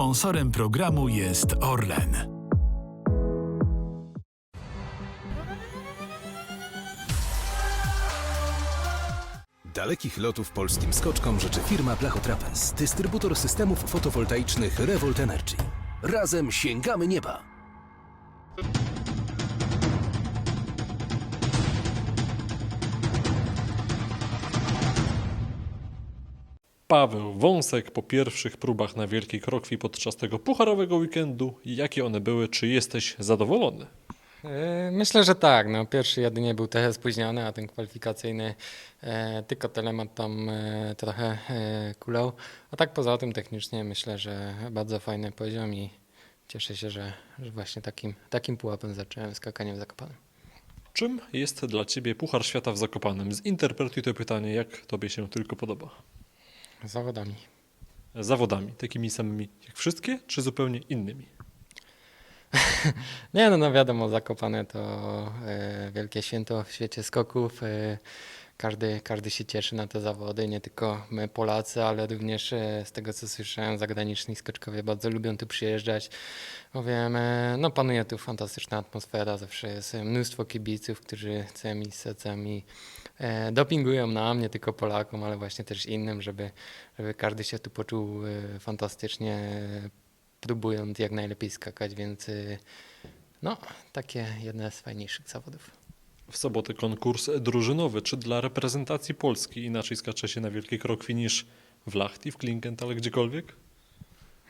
Sponsorem programu jest Orlen. Dalekich lotów polskim skoczkom życzy firma Blachotrapez, dystrybutor systemów fotowoltaicznych Revolt Energy. Razem sięgamy nieba! Paweł Wąsek po pierwszych próbach na Wielkiej Krokwi podczas tego pucharowego weekendu. Jakie one były? Czy jesteś zadowolony? E, Myślę, że tak. No, pierwszy jedynie był trochę spóźniony, a ten kwalifikacyjny e, tylko telemat tam e, trochę e, kulał. A tak poza tym technicznie myślę, że bardzo fajny poziom i cieszę się, że, że właśnie takim, takim pułapem zacząłem skakanie w Zakopanem. Czym jest dla Ciebie Puchar Świata w Zakopanem? Zinterpretuj to pytanie, jak Tobie się tylko podoba. Zawodami. Zawodami, takimi samymi jak wszystkie, czy zupełnie innymi? Nie no, no wiadomo, Zakopane to e, wielkie święto w świecie skoków. E, każdy, każdy się cieszy na te zawody, nie tylko my Polacy, ale również e, z tego co słyszałem, zagraniczni skoczkowie bardzo lubią tu przyjeżdżać, bowiem e, no, panuje tu fantastyczna atmosfera, zawsze jest mnóstwo kibiców, którzy całymi sercami e, dopingują nam, nie tylko Polakom, ale właśnie też innym, żeby, żeby każdy się tu poczuł e, fantastycznie, e, próbując jak najlepiej skakać, więc no, takie jedne z fajniejszych zawodów. W sobotę konkurs drużynowy. Czy dla reprezentacji Polski inaczej skacze się na Wielkiej Krokwi niż w Lachti, w Klinkent, ale gdziekolwiek?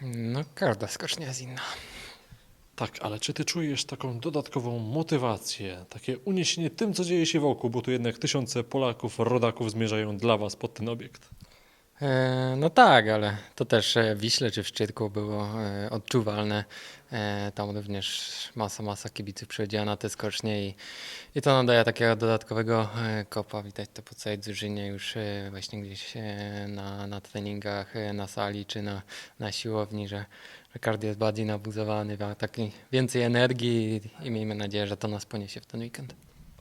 No, każda skocznia jest inna. Tak, ale czy ty czujesz taką dodatkową motywację, takie uniesienie tym, co dzieje się wokół, bo tu jednak tysiące Polaków, rodaków zmierzają dla was pod ten obiekt? E, no tak, ale to też e, w Wiśle czy w Szczytku było e, odczuwalne. Tam również masa, masa kibiców przychodziła na te skocznie i, i to nadaje takiego dodatkowego kopa. Widać to po całej drużynie już właśnie gdzieś na, na treningach, na sali czy na, na siłowni, że, że każdy jest bardziej nabuzowany, ma taki więcej energii i miejmy nadzieję, że to nas poniesie w ten weekend.